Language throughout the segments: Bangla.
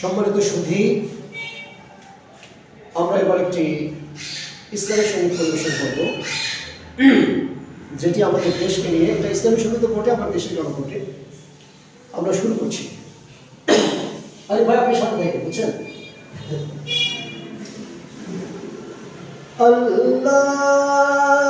সম্মানিত সুধী, আমরা এবার একটি ইসলামী সংগীত পরিবেশন করব, যেটি আমাদের দেশকে নিয়ে, একটা ইসলামী সংগীত ঘটে আমার দেশের জনঘটে আমরা শুরু করছি। আরে ভাই, আপনি সাথে থেকে, বুঝছেন? আল্লাহ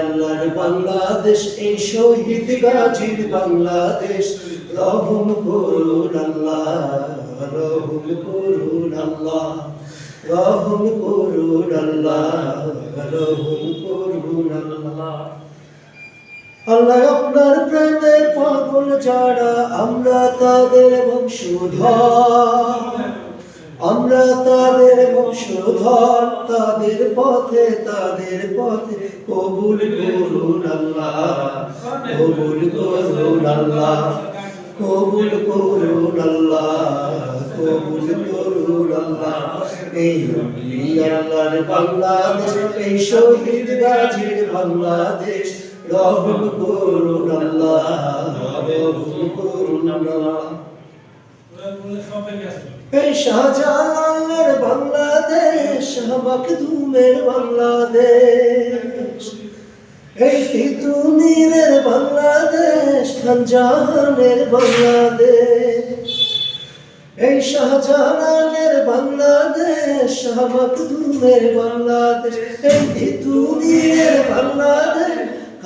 আল্লাহর বাংলাদেশ, এই শহীদ গাজীর বাংলাদেশ, রহম করুন আল্লাহ, রহম করুন আল্লাহ, রহম করুন আল্লাহ, রহম করুন আল্লাহ। আল্লাহ আপনার প্রেমের পাগল যারা, আমরা তাদের বংশধর। আমরা তাদের বংশধর, তাদের পথে তাদের পথে কবুল করুন আল্লাহ, কবুল করুন আল্লাহ, কবুল করুন আল্লাহ, কবুল করুন আল্লাহ। এই আল্লাহর বাংলাদেশ, এই শহীদ গাজীর বাংলাদেশ, রহম করুন আল্লাহ, রহম করুন আল্লাহ। এই শাহজালালের বাংলাদেশ মাকদুমের বাংলাদেশ। এই তিতুমিরের বাংলাদেশ, খানজাহানের বাংলাদেশ। এই শাহজালালের বাংলাদেশ মাকদুমের বাংলাদেশ। এই তিতুমিরের বাংলাদেশ,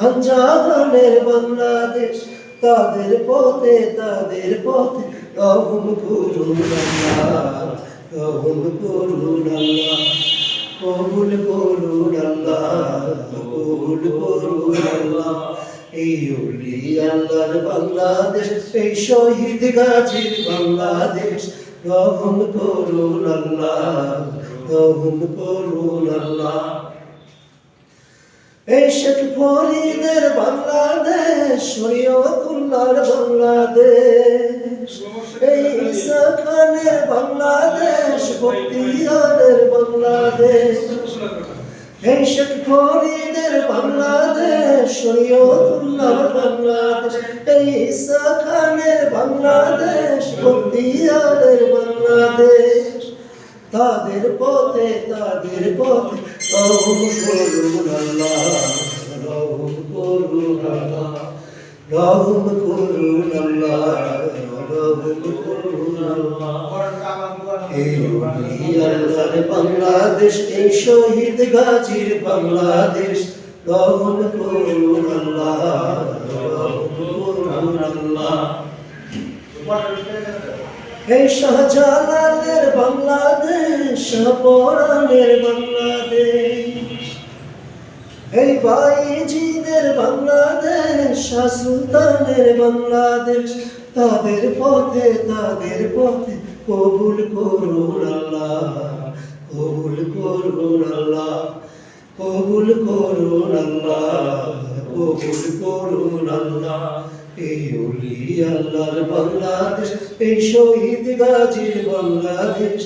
খানজাহানের বাংলাদেশ। তাদের পথে তাদের পথে রহম করুন আল্লাহ রহম করুন কবুল করুন কবুল করুন এই ওলি আল্লাহর বাংলাদেশ এই শহীদ গাজীর বাংলাদেশ রহম করুন আল্লাহ রহম করুন আল্লাহ এই শেখ ফরিদের বাংলাদেশ শরীয়তুল্লাহর বাংলাদেশ। এই ঈসা খানের বাংলাদেশ বক্তিয়ারের বাংলাদেশ। এই শেখ ফরিদের বাংলাদেশ শরীয়তুল্লাহর বাংলাদেশ। এই ঈসা খানের বাংলাদেশ বক্তিয়ারের বাংলাদেশ। তাদের পথে তাদের পথে রহম করুন আল্লাহ, রহম করুন আল্লাহ, রহম করুন আল্লাহ, রহম করুন আল্লাহ। বাংলাদেশ, এই শহীদ গাজীর বাংলাদেশ, রহম করুন আল্লাহ, রহম করুন আল্লাহ। এই শাহজালালের বাংলাদেশ পরাণের বাংলাদেশ। এই বাইজিদের বাংলাদেশ সুলতানের বাংলাদেশ। তাদের পথে তাদের পথে কবুল করুন আল্লাহ এই অলি আল্লাহর বাংলাদেশ এই শহীদ গাজীর বাংলাদেশ